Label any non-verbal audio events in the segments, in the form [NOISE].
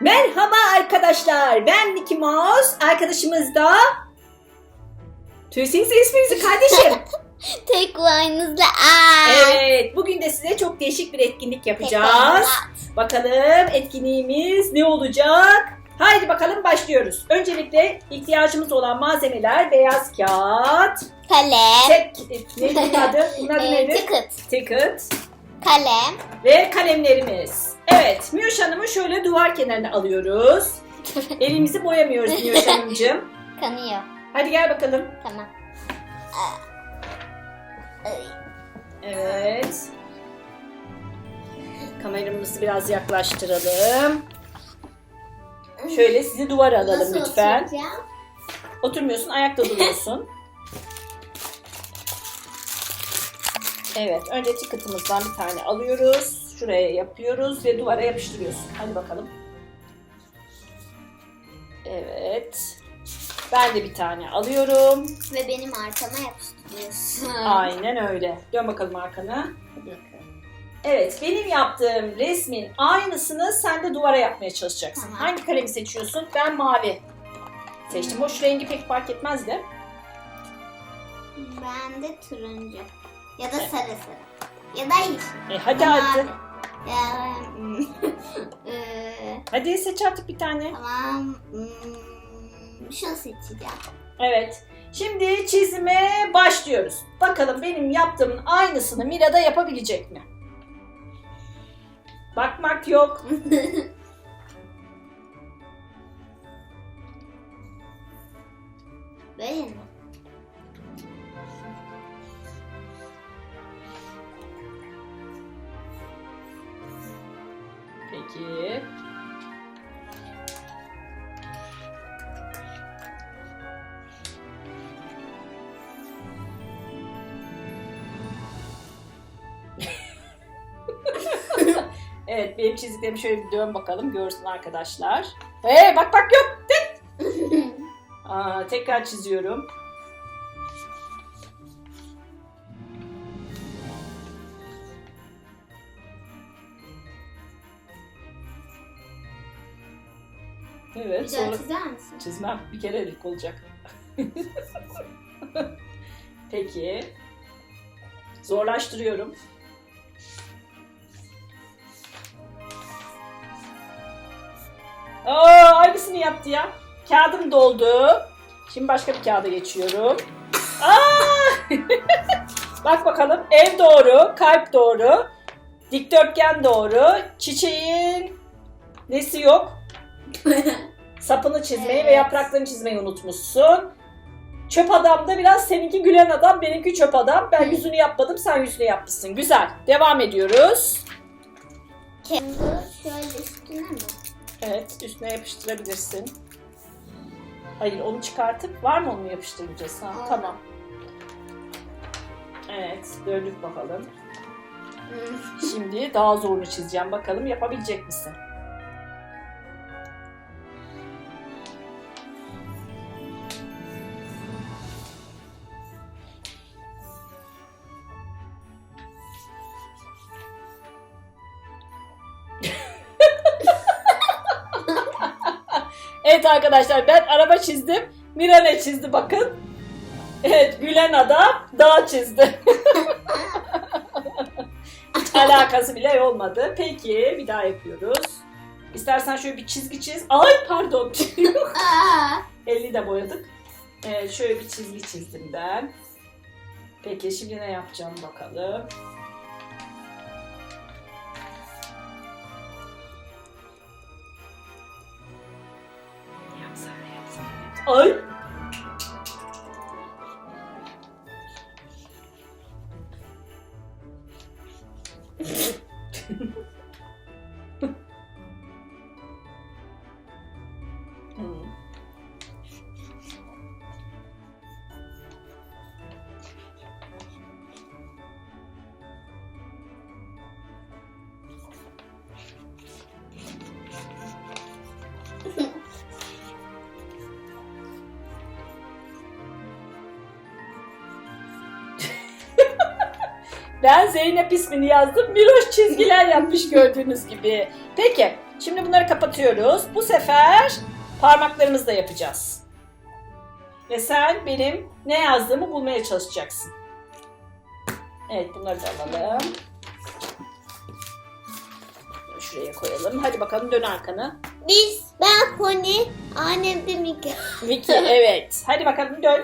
Merhaba arkadaşlar. Ben Mickey Mouse. Arkadaşımız da Tüysenize isminizi kardeşim. [LAUGHS] Tek boynuzlu at. evet. Bugün de size çok değişik bir etkinlik yapacağız. Bakalım etkinliğimiz ne olacak? Haydi bakalım başlıyoruz. Öncelikle ihtiyacımız olan malzemeler beyaz kağıt, Kalem. tek, neydi [LAUGHS] bunun adı? Bunun adı e, nedir? ticket. Ticket Kalem. ve kalemlerimiz. Evet, Miyoş Hanım'ı şöyle duvar kenarına alıyoruz. [LAUGHS] Elimizi boyamıyoruz Miyoş Hanımcığım. [LAUGHS] Kanıyor. Hadi gel bakalım. Tamam. Evet. Kameramızı biraz yaklaştıralım. Şöyle sizi duvara alalım Nasıl lütfen. oturacağım? Oturmuyorsun, ayakta duruyorsun. Evet, önce ticket'ımızdan bir tane alıyoruz. Şuraya yapıyoruz ve duvara yapıştırıyorsun. Hadi bakalım. Evet. Ben de bir tane alıyorum. Ve benim arkama yapıştırıyorsun. [LAUGHS] Aynen öyle. Dön bakalım arkana. Evet, benim yaptığım resmin aynısını sen de duvara yapmaya çalışacaksın. Tamam. Hangi kalemi seçiyorsun? Ben mavi seçtim. Hoş rengi pek fark etmez de. Ben de turuncu. Ya da sarı sarı. Ya da yeşil. E, hadi Mavi. hadi. Ya, eee, [LAUGHS] Hadi seç artık bir tane. tamam. Hmm, şunu seçeceğim. Evet. Şimdi çizime başlıyoruz. Bakalım benim yaptığımın aynısını Mira da yapabilecek mi? Bakmak yok. [LAUGHS] Böyle mi? Evet benim çizdiklerimi şöyle bir dön bakalım görsün arkadaşlar. Hey bak bak yok. [LAUGHS] Aa, tekrar çiziyorum. Evet daha sonra çizer misin? çizmem bir kerelik olacak. [LAUGHS] Peki. Zorlaştırıyorum. Aa, aynısını yaptı ya. Kağıdım doldu. Şimdi başka bir kağıda geçiyorum. Aa! [LAUGHS] Bak bakalım. Ev doğru, kalp doğru, dikdörtgen doğru, çiçeğin nesi yok? [LAUGHS] Sapını çizmeyi ve Evet. yapraklarını çizmeyi unutmuşsun. Çöp adam da biraz seninki gülen adam, benimki çöp adam. Ben yüzünü yapmadım, sen yüzünü yapmışsın. Güzel. Devam ediyoruz. Kendi şöyle üstüne mi? Evet, üstüne yapıştırabilirsin. Hayır, onu çıkartıp var mı onu yapıştıracağız? Ha, tamam. Evet, döndük bakalım. Şimdi daha zorunu çizeceğim. Bakalım yapabilecek misin? Evet arkadaşlar ben araba çizdim. Mira ne çizdi bakın. Evet gülen adam dağ çizdi. Hiç [LAUGHS] alakası bile olmadı. Peki bir daha yapıyoruz. İstersen şöyle bir çizgi çiz. Ay pardon. [LAUGHS] Elini de boyadık. Evet şöyle bir çizgi çizdim ben. Peki şimdi ne yapacağım bakalım. ơi [LAUGHS] ừ. Ben Zeynep ismini yazdım. Miroş çizgiler yapmış gördüğünüz gibi. Peki Şimdi bunları kapatıyoruz. Bu sefer parmaklarımızla yapacağız. Ve sen benim ne yazdığımı bulmaya çalışacaksın. Evet bunları da alalım. Şuraya koyalım. Hadi bakalım dön arkanı. Biz, ben Pony, annem de Mika. Vicky evet. Hadi bakalım dön.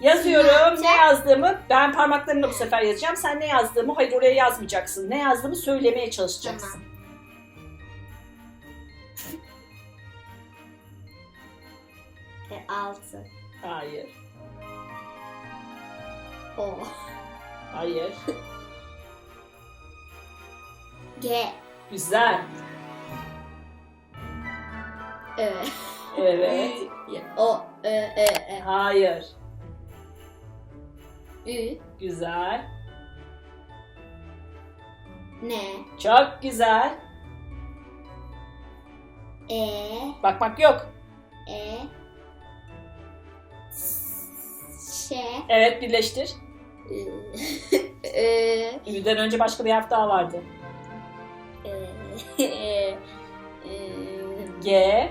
Yazıyorum. Ne yazdığımı ben parmaklarımla bu sefer yazacağım. Sen ne yazdığımı hayır oraya yazmayacaksın. Ne yazdığımı söylemeye çalışacaksın. E, altı. Hayır. O. Hayır. G. Güzel. Ö. Evet. [LAUGHS] O. Ö. Ö. Ö. Hayır. Ü. Güzel. Ne. Çok güzel. E. Bakmak yok. E. Ş. Evet birleştir. [LAUGHS] Ö. Ü'den önce başka bir harf daha vardı. Ö. Ö. [LAUGHS] G,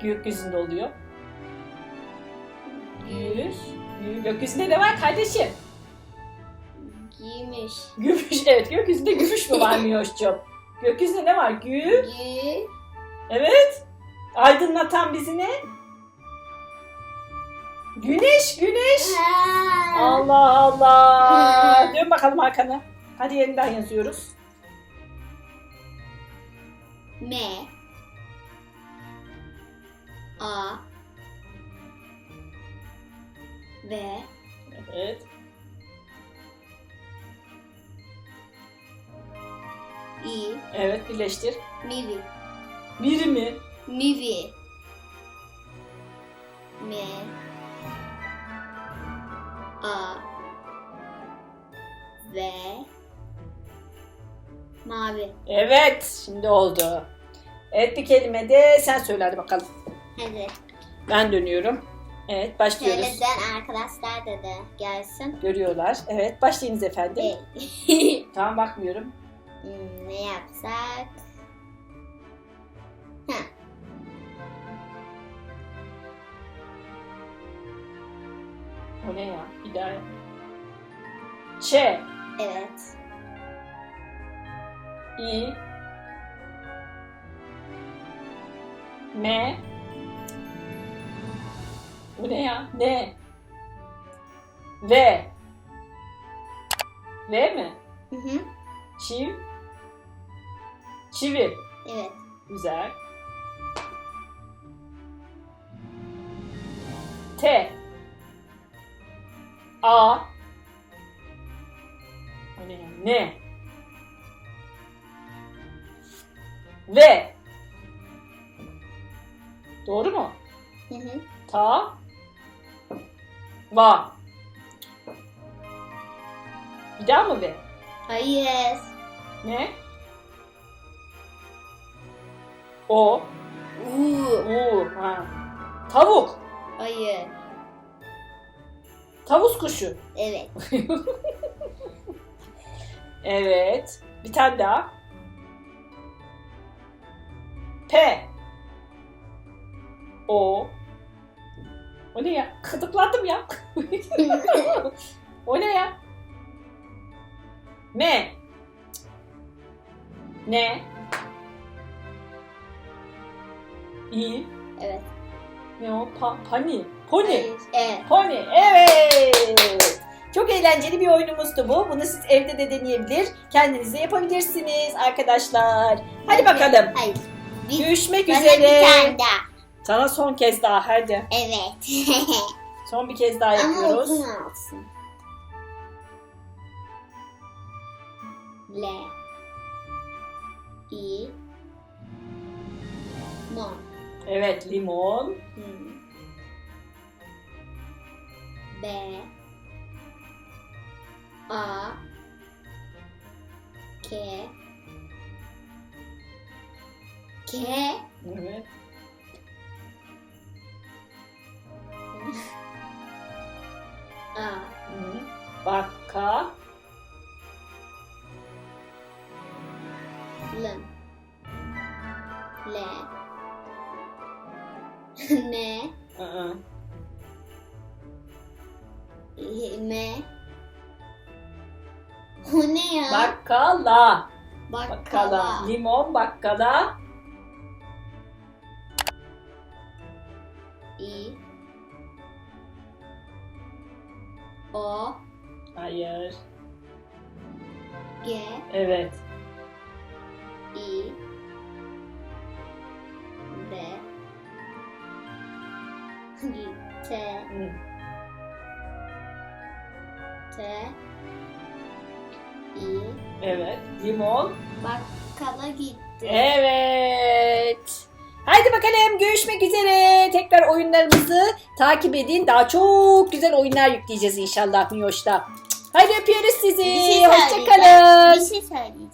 gü, gökyüzünde oluyor. Gü, Gü. gü, gökyüzünde ne var kardeşim? Gümüş. Gümüş, [LAUGHS] evet gökyüzünde gümüş mü var [LAUGHS] Miyoş'cum? Gökyüzünde ne var? Gü, Gü. evet. Aydınlatan bizi ne? Güneş, güneş. Allah Allah. [LAUGHS] Dön bakalım arkana. Hadi yeniden yazıyoruz. M. A. V. Evet. I. Evet birleştir. Mivi. Biri mi? Mivi. M. A. V. Mavi. Evet, şimdi oldu. Evet bir kelime de sen söyle hadi bakalım. Hadi. Ben dönüyorum. Evet başlıyoruz. Söyleden arkadaşlar da da gelsin. Görüyorlar. Evet başlayınız efendim. [LAUGHS] Tamam bakmıyorum. Hmm, ne yapsak? Ha. O ne ya? Bir daha. yap. Ç, Evet. İ, M. Bu ne ya? Ne? V. V mi? Hı hı. Çiv. Çivi. Evet. Güzel. T. A. O ne ya? Ne? V. Doğru mu? Hı hı. Ta. Va. Bir daha mı V? Hayır. Ne? O. U. U. Ha. Tavuk. Hayır. Tavus kuşu. Evet. [LAUGHS] Evet. Bir tane daha. P. O. O ne ya? Kıdıklandım ya. [LAUGHS] o ne ya? M. Ne? İ. evet. Ne o? Pa pani. Pony. Evet. Pony. Evet. Çok eğlenceli bir oyunumuzdu bu. Bunu siz evde de deneyebilir. Kendiniz de yapabilirsiniz arkadaşlar. Hadi bakalım. Hayır. Bir, Görüşmek üzere. bir tane daha. Sana son kez daha hadi. Evet. [LAUGHS] Son bir kez daha Ama yapıyoruz. uzun olsun. L. I. Mon. Evet limon. Hmm. B. A. K. K. Evet. Lın. Le. ne. Aa. Me. O ne ya? Bakkala. Bakkala. Bakkala. Limon bakkala. İ. O. Hayır. G. Evet. İ. D. T. Hı. T. İ. Evet. Limon. Bakkala gitti. Evet. Haydi bakalım görüşmek üzere. Tekrar oyunlarımızı takip edin. Daha çok güzel oyunlar yükleyeceğiz inşallah Miyoş'ta. Haydi öpüyoruz sizi. Bir şey söyleyeceğim. Hoşçakalın. Bir şey söyleyeceğim.